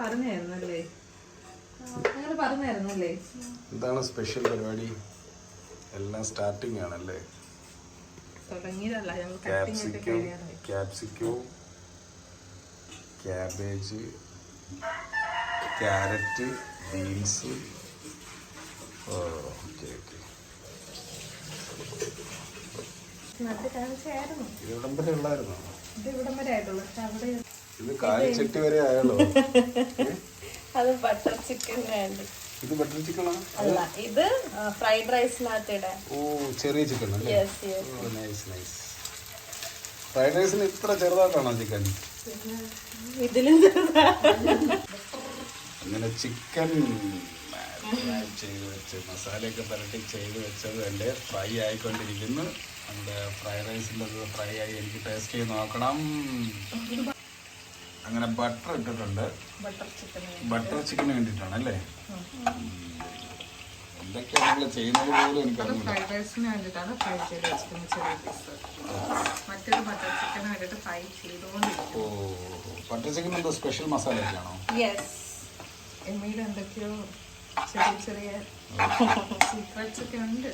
പറഞ്ഞായിരുന്നല്ലേ? അങ്ങനെ പറഞ്ഞായിരുന്നല്ലേ? എന്താണ് സ്പെഷ്യൽ പരിപാടി. എല്ലാം സ്റ്റാർട്ടിങ് ആണല്ലേ? ക്യാപ്സിക്കം കഴിയാറായി cabbage carrot beans okay okay ഇവിടം വരെ ഉള്ളായിരുന്നു ഇത് ഇവിടം വരെ ആയിട്ടുള്ളൂ. അവിടെ ഇത് കാലിച്ചട്ടി വരെ അത് ബട്ടർ ചിക്കൻ വേണ്ടി. ഇത് ബട്ടർ ചിക്കൻ അല്ല ഇത് ഫ്രൈഡ് റൈസിനകത്ത് ഇടാൻ ഓ ചെറിയ ചിക്കൻ അല്ലേ? നൈസ് നൈസ് ഫ്രൈഡ് റൈസിന് ഇത്ര ചെറുതായിട്ടാണോ ചിക്കൻ ഇതിലും അങ്ങനെ ചിക്കൻ ചെയ്ത് വെച്ച് മസാലയൊക്കെ പുരട്ടി ചെയ്ത് വെച്ചത് എന്റെ ഫ്രൈ ആയിക്കൊണ്ടിരിക്കുന്നു. നമ്മുടെ ഫ്രൈഡ് റൈസിന്റെ ഫ്രൈ ആയി. എനിക്ക് ടേസ്റ്റ് ചെയ്ത് നോക്കണം. അങ്ങനെ ബട്ടർ ഇട്ടിട്ടുണ്ട്. ബട്ടർ ചിക്കന് വേണ്ടിയിട്ടാണ് അല്ലേ? എന്തൊക്കെയാണ് നിങ്ങൾ ചെയ്യുന്നത് പോലും ബട്ടർ ഓ ചിക്കൻ എന്തോ സ്പെഷ്യൽ യെസ് എമ്മയിൽ എന്തൊക്കെയോ ചെറിയ ചെറിയ സീക്രട്സ് ഒക്കെ ഉണ്ട്.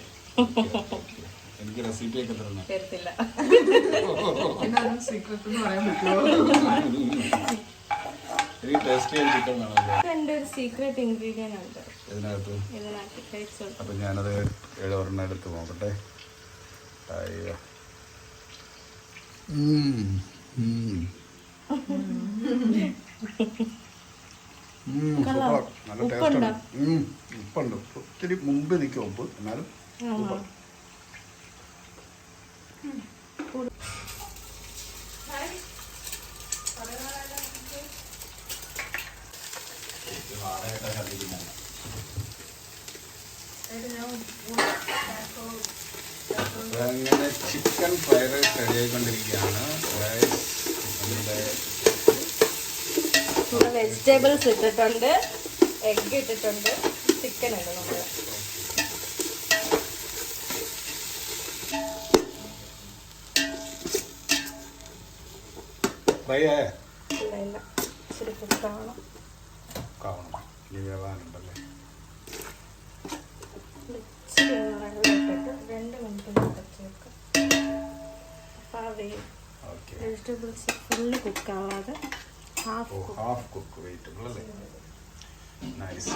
എനിക്ക് റെസിപ്പി ഒക്കെ തരുന്നു. തരത്തില്ല. സീക്രട്ട് എന്ന് പറയാൻ പറ്റുമോ? എനിക്ക് ടേസ്റ്റ് ചെയ്യാൻ ചിക്കൻ വേണമല്ലോ എന്റെ ഒരു സീക്രട്ട് ഇൻഗ്രീഡിയന്റ് ഉണ്ട്. ഇതിനകത്ത്? ഇതിനകത്ത് കഴിച്ചോ അപ്പം ഞാനത് ഏഴ് ഒരെണ്ണം എടുത്ത് നോക്കട്ടെ. അയ്യോ. നല്ല ടേസ്റ്റ് ഉപ്പുണ്ട്? ഒത്തിരി മുമ്പ് നിൽക്കും ഉപ്പ്. എന്നാലും അങ്ങനെ ചിക്കൻ ഫ്രൈഡ് റൈസ് റെഡി ആയിക്കൊണ്ടിരിക്കുകയാണ്. വെജിറ്റബിൾസ് ഇട്ടിട്ടുണ്ട് എഗ് ഇട്ടിട്ടുണ്ട് ചിക്കൻ ഉണ്ട് നമ്മൾ ഫ്രൈ ആയ? ഇല്ല ഇല്ല. ഇച്ചിരി കുക്കാവണം ഇനി വേവാനുണ്ടല്ലേ? രണ്ട് മിനിറ്റ് വെച്ച് വെക്കാം. അപ്പോൾ ആ ഓക്കെ. വെജിറ്റബിൾസ് ഫുള്ള് കുക്കാവാതെ ഹാഫ് ഹാഫ് കുക്ക് വെജിറ്റബിൾ അല്ലേ നൈസ്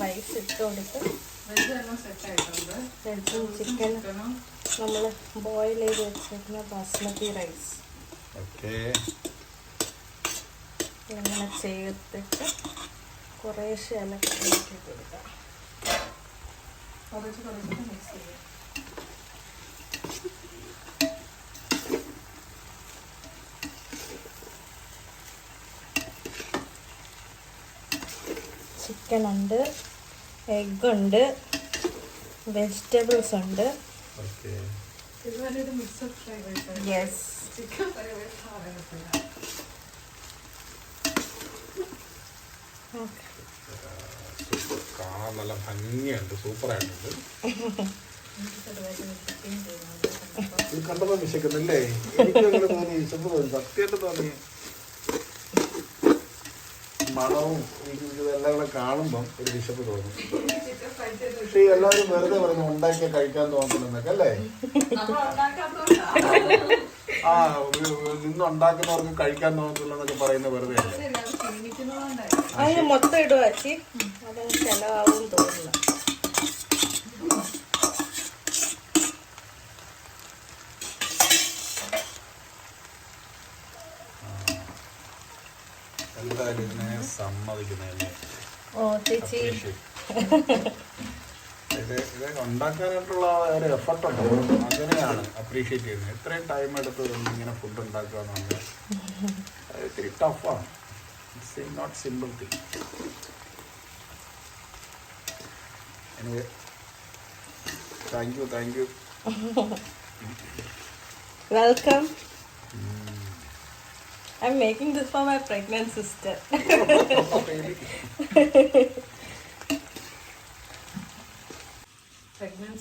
റൈസ് ഇട്ട് കൊടുത്ത് വെജ് എല്ലാം സെറ്റ് ആയിട്ടുണ്ട്. വെജും ചിക്കനും ചിക്കനും നമ്മൾ ബോയിൽ ചെയ്ത് വെച്ചിരിക്കുന്ന ബാസ്മതി റൈസ് ഓക്കെ ഇങ്ങനെ ചേർത്തിട്ട് കുറേശ്ശെ ഇലക്കി കൊടുക്കാം. കുറച്ച് കുറച്ച് മിക്സ് ചെയ്യും. ചിക്കൻ ഉണ്ട് എഗ് ഉണ്ട് വെജിറ്റബിൾസ് ഉണ്ട്. യെസ് ചിക്കൻ ഫ്രൈഡ് റൈസ് പറയാൻ പറ്റില്ല കാണാൻ നല്ല ഭംഗിയുണ്ട്. സൂപ്പറായിട്ടുണ്ട്. ഇത് കണ്ടപ്പോൾ വിശക്കുന്നില്ലേ? തോന്നി. വിശപ്പ് തോന്നി. സത്യമായിട്ട് തോന്നി. മണവും ഇതെല്ലാം കൂടെ കാണുമ്പം ഒരു വിശപ്പ് തോന്നും. പക്ഷെ എല്ലാവരും വെറുതെ പറഞ്ഞു ഉണ്ടാക്കിയ കഴിക്കാൻ തോന്നുന്നൊക്കെ അല്ലേ? ആ നിന്ന് ഉണ്ടാക്കുന്നവർക്ക് കഴിക്കാൻ തോന്നത്തില്ലെന്നൊക്കെ പറയുന്ന വെറുതെ അതിന് മൊത്തം ഇടുക ചി അതങ്ങ് ചിലവാകും തോന്നില്ല എന്തായാലും ഇതിനെ സമ്മതിക്കുന്നതല്ലേ ഓ ചേച്ചി. ഇത് ഇത് ഉണ്ടാക്കാനായിട്ടുള്ള ഒരു എഫർട്ട് ഉണ്ട് അതിനെയാണ് അപ്രീഷിയേറ്റ് ചെയ്യുന്നത്. ഇത്രയും ടൈം എടുത്ത് ഇങ്ങനെ ഫുഡ് ഉണ്ടാക്കുക എന്ന് പറഞ്ഞാൽ ഇത്തിരി ടഫാണ് ഇറ്റ്സ് നോട്ട് സിമ്പിൾ തിങ് എനിക്ക് thank you thank you welcome I making making for for my pregnant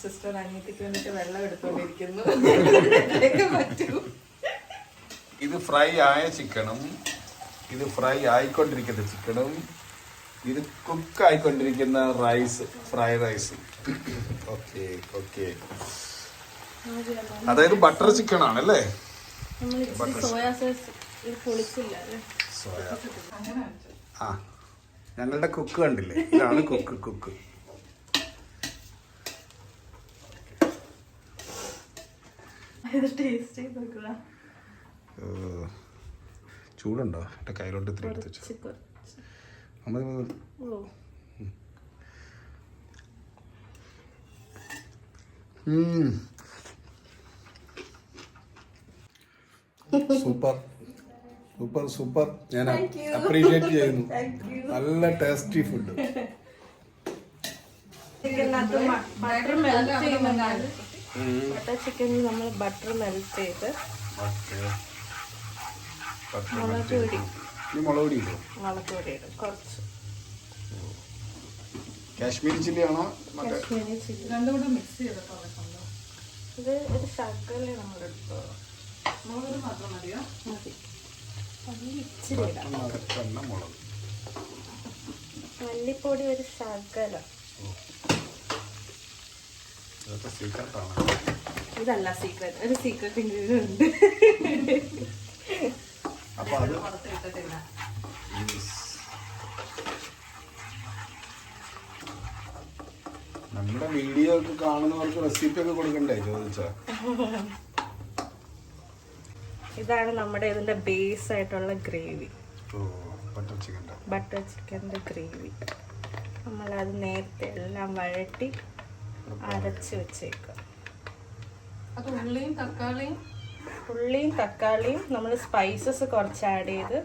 sister അനിയത്തിക്ക് വേണ്ടിട്ട് വെള്ളം എടുത്തോണ്ടിരിക്കുന്നു. പറ്റൂ. ഇത് ഫ്രൈ ആയ ചിക്കനും ഇത് ഫ്രൈ ആയിക്കൊണ്ടിരിക്കുന്ന ചിക്കനും ഇത് cook ആയിക്കൊണ്ടിരിക്കുന്ന rice fry rice okay okay അതായത് ബട്ടർ ചിക്കൻ ആണല്ലേ? നമ്മൾ സോയാ സോസ് ഇത് പൊളിച്ചില്ല അല്ലേ സോയ ആ ഞങ്ങളുടെ കുക്ക് കണ്ടില്ലേ? ഇതാണ് കുക്ക് കുക്ക് ഇത് ടേസ്റ്റ് ചെയ്ത് നോക്കുക. ചൂടുണ്ടോ? എന്റെ കയ്യിലോട്ട് ഇത്തിരി എടുത്ത് വെച്ചോ. സൂപ്പർ. Super super. ഞാൻ അപ്രീഷിയേറ്റ് ചെയ്യുന്നു. നല്ല tasty food butter melt butter ചിക്കനിൽ നമ്മൾ ബട്ടർ മെൽറ്റ് ചെയ്ത് മുളക് പൊടി. മുളക് പൊടി മുളക് പൊടി ഇടും. കുറച്ച്. കാശ്മീരി ചില്ലി ആണോ? കാശ്മീരി ചില്ലി രണ്ടും കൂടെ മിക്സ് ചെയ്തിട്ടുള്ള സംഭവം? ഇത് ഒരു ശകലേ നമ്മൾ എടുത്തോളൂ മുളക് മാത്രം മതിയോ? മതി. ഇച്ചിരി ഇടാം. മല്ലിപ്പൊടി ഒരു ശകലം ഇതൊക്കെ സീക്രട്ടാണ് ഇതല്ല സീക്രട്ട് ഒരു സീക്രട്ട് ഇൻഗ്രീഡിയൻ ഉണ്ട്. അപ്പൊ അത് പുറത്ത് ഇട്ടിട്ടില്ല നമ്മുടെ വീഡിയോ ഒക്കെ കാണുന്നവർക്ക് റെസിപ്പി ഒക്കെ കൊടുക്കണ്ടേ? ചോദിച്ചാ. ഇതാണ് നമ്മുടെ ഇതിന്റെ ബേസ് ആയിട്ടുള്ള ഗ്രേവി ബട്ടർ ചിക്കന്റെ ബട്ടർ ചിക്കന്റെ ഗ്രേവി നമ്മളത് നേരത്തെ എല്ലാം വഴട്ടി അരച്ച് വെച്ചേക്കാം അത് ഉള്ളിയും തക്കാളിയും? ഉള്ളിയും തക്കാളിയും നമ്മൾ സ്പൈസസ് കുറച്ച് ആഡ് ചെയ്ത്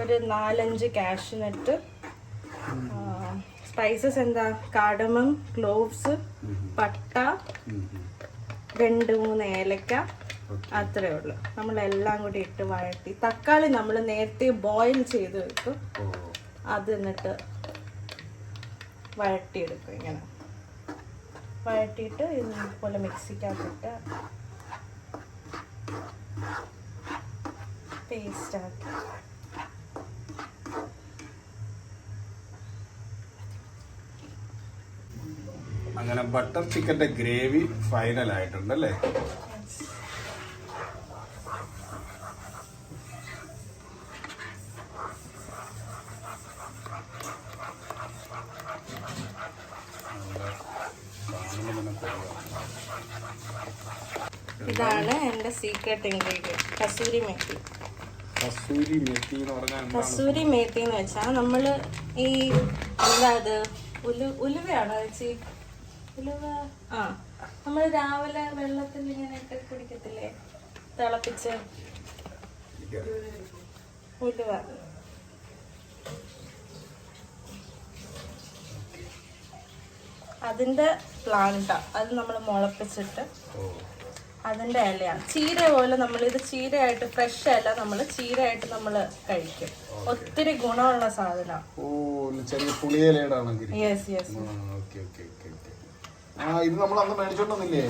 ഒരു നാലഞ്ച് കാഷ്നട്ട് സ്പൈസസ് എന്താ? കാടമം ക്ലോവ്സ് പട്ട രണ്ട് മൂന്ന് ഏലക്ക അത്രേ ഉള്ളൂ. നമ്മളെല്ലാം കൂടി ഇട്ട് വഴട്ടി തക്കാളി നമ്മൾ നേരത്തെ ബോയിൽ ചെയ്ത് വെക്കും. അത് എന്നിട്ട് വഴട്ടിയെടുക്കും ഇങ്ങനെ. വഴട്ടിയിട്ട് ഇതുപോലെ മിക്സിക്കകത്തിട്ട് പേസ്റ്റാക്കി അങ്ങനെ ബട്ടർ ചിക്കന്റെ ഗ്രേവി ഫൈനൽ ആയിട്ടുണ്ട് അല്ലേ ഇതാണ് എന്റെ സീക്രട്ട് ഇൻഗ്രീഡിയന്റ് കസൂരി മേത്തി. കസൂരി മെത്തി എന്ന് പറഞ്ഞാൽ കസൂരി മേത്തി എന്ന് വെച്ചാൽ നമ്മൾ ഈ എന്താ അത്? ഉലു ഉലുവയാണോ ചേച്ചി? ഉലുവ? ആ. നമ്മൾ രാവിലെ വെള്ളത്തിൽ ഇങ്ങനെ ഇട്ട് കുടിക്കത്തില്ലേ? തിളപ്പിച്ച് ഉലുവ. അതിന്റെ പ്ലാന്റാ അത് നമ്മൾ മുളപ്പിച്ചിട്ട് അതിന്റെ ഇലയാണ്. ചീര പോലെ നമ്മൾ ഇത് ചീരയായിട്ട് ഫ്രഷ് അല്ല നമ്മൾ ചീരയായിട്ട് നമ്മൾ കഴിക്കും. ഒത്തിരി ഗുണമുള്ള സാധനമാണ് യെസ് യെസ് ആ ഇത് നമ്മൾ അന്ന് മേടിച്ചോണ്ടോന്നില്ലേ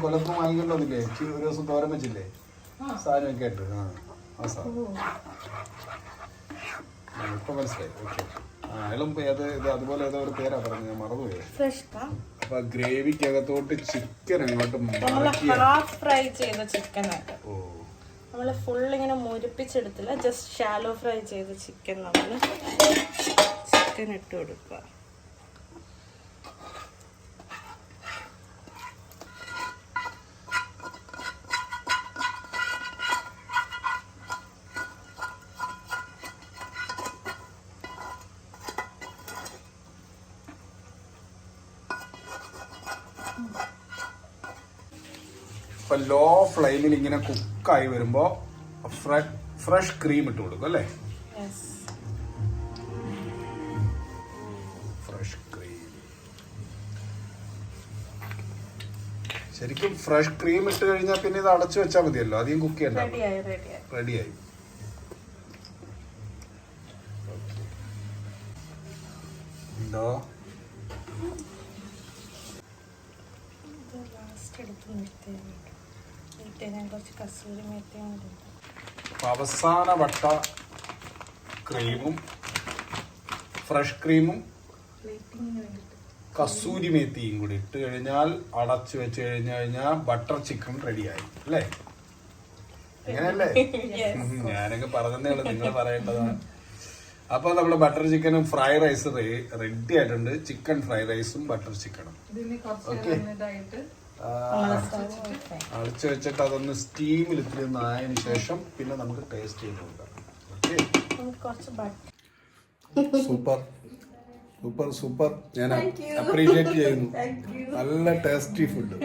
കൊല്ലത്ത് വാങ്ങിക്കൊണ്ടോന്നില്ലേ ഒരു ദിവസം തോരൻ വെച്ചില്ലേ? സാധനമൊക്കെ ആയിട്ട്. ആ ആ സാധനം. ആ, ഇപ്പൊ മനസ്സിലായി. ഓക്കെ അയാളും ഏത് ഇത് അതുപോലെ ഏതോ ഒരു പേരാ പറഞ്ഞു ഞാൻ മറന്നുപോയി. അപ്പൊ ഗ്രേവിക്കകത്തോട്ട് ചിക്കൻ അങ്ങോട്ട് ഹാഫ് ഫ്രൈ ചെയ്ത ചിക്കനായിട്ട് ഓ. നമ്മൾ ഫുൾ ഇങ്ങനെ മുരിപ്പിച്ചെടുത്തില്ല ജസ്റ്റ് ഷാലോ ഫ്രൈ ചെയ്ത ചിക്കൻ നമ്മൾ ചിക്കൻ ഇട്ട് കൊടുക്കുക. ഇപ്പൊ ലോ ഫ്ലെയിമിൽ ഇങ്ങനെ കുക്കായി വരുമ്പോ ഫ്രഷ് ക്രീം ഇട്ട് കൊടുക്കും അല്ലേ? ഫ്രഷ് ക്രീം ശരിക്കും ഫ്രഷ് ക്രീം ഇട്ട് കഴിഞ്ഞാൽ പിന്നെ ഇത് അടച്ചു വെച്ചാൽ മതിയല്ലോ. അധികം കുക്ക് ചെയ്യണ്ട. റെഡിയായി എന്തോ എടുത്ത് നിർത്തി നിർത്തി ഞാൻ കുറച്ച് കസൂരി മേത്തിയും കൂടി ഇട്ടു. അപ്പൊ അവസാന വട്ട ക്രീമും ഫ്രഷ് ക്രീമും കസൂരി മേത്തിയും കൂടി ഇട്ട് കഴിഞ്ഞാൽ അടച്ചു വെച്ച് കഴിഞ്ഞു കഴിഞ്ഞാൽ ബട്ടർ ചിക്കൻ റെഡിയായി അല്ലേ? അങ്ങനെയല്ലേ? ഞാനൊക്കെ പറഞ്ഞതേ ഉള്ളൂ നിങ്ങൾ പറയേണ്ടതാണ്. അപ്പൊ നമ്മുടെ ബട്ടർ ചിക്കനും ഫ്രൈ റൈസ് റെഡി ആയിട്ടുണ്ട്. ചിക്കൻ ഫ്രൈ റൈസും ബട്ടർ ചിക്കനും. ഇതിന് അടച്ചു വെച്ചിട്ട് അതൊന്ന് സ്റ്റീമിൽ ഇത്തിരി ഒന്ന് ആയതിനു ശേഷം പിന്നെ നമുക്ക് ടേസ്റ്റ് ചെയ്ത് നോക്കാം. ഓക്കെ നമുക്ക് കുറച്ച് ബട്ടർ സൂപ്പർ. Super super. ഞാൻ അപ്രീഷിയേറ്റ് ചെയ്യുന്നു. നല്ല ടേസ്റ്റി ഫുഡ്